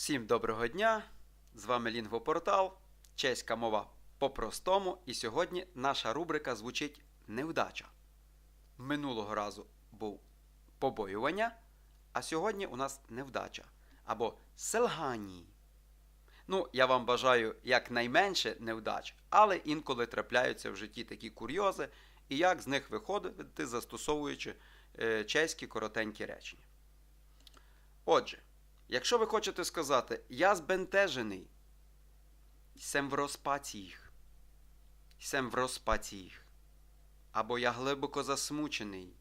Всім доброго дня! З вами Лінгвопортал, чеська мова по-простому. І сьогодні наша рубрика звучить невдача. Минулого разу був побоювання, а сьогодні у нас невдача або селгані. Ну, я вам бажаю якнайменше невдач, але інколи трапляються в житті такі курйози, і як з них виходити, застосовуючи е, чеські коротенькі речення. Отже, якщо ви хочете сказати я збентежений, сем в розпаціях, сем в розпаціях, або я глибоко засмучений,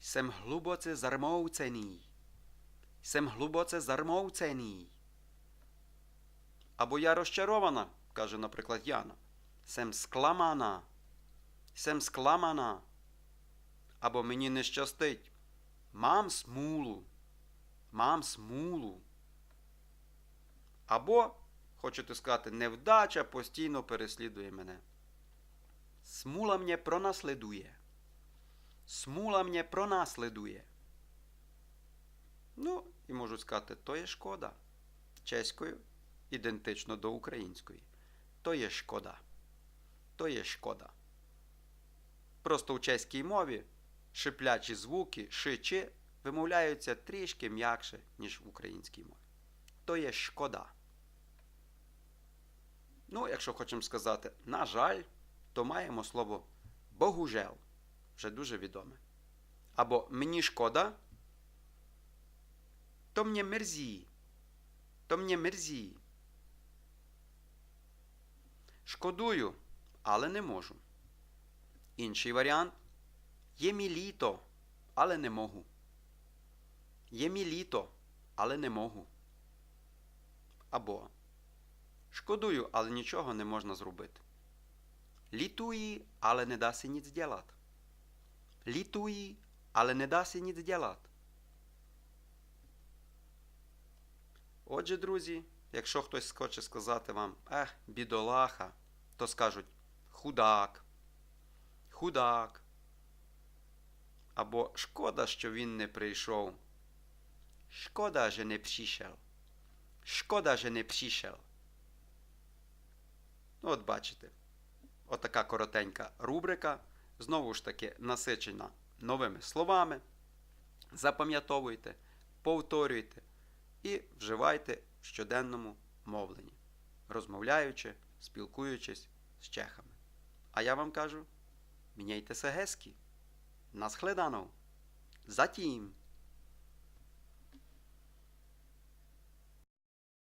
сем глибоце зармовцений, сем глибоце зармовцений. Або я розчарована, каже, наприклад, Яна. Сем скламана. Сем скламана. Або мені не щастить. Мам смулу. Мам смулу. Або, хочете сказати, невдача постійно переслідує мене. Смула мене пронаслідує. Смула мене пронаслідує. Ну, і можу сказати, то є шкода. Чеською ідентично до української. То є шкода. То є шкода. Просто у чеській мові шиплячі звуки ши-чи вимовляються трішки м'якше, ніж в українській мові. То є шкода. Ну, якщо хочемо сказати, на жаль, то маємо слово богужел, вже дуже відоме. Або мені шкода, то мені мерзі. То мені мерзі. Шкодую, але не можу. Інший варіант є мі літо, але не можу. Є мі літо, але не можу. Або Шкодую, але нічого не можна зробити. Літуї, але не даси ніц ділати. Літуї, але не даси ніц ділати. Отже, друзі, якщо хтось хоче сказати вам ех, бідолаха, то скажуть худак, худак. Або шкода, що він не прийшов. Не прийшов. Шкода, що не прийшов. Ну, от бачите, отака коротенька рубрика, знову ж таки насичена новими словами. Запам'ятовуйте, повторюйте і вживайте в щоденному мовленні, розмовляючи, спілкуючись з чехами. А я вам кажу: міняйте гески. На схледану. Затім.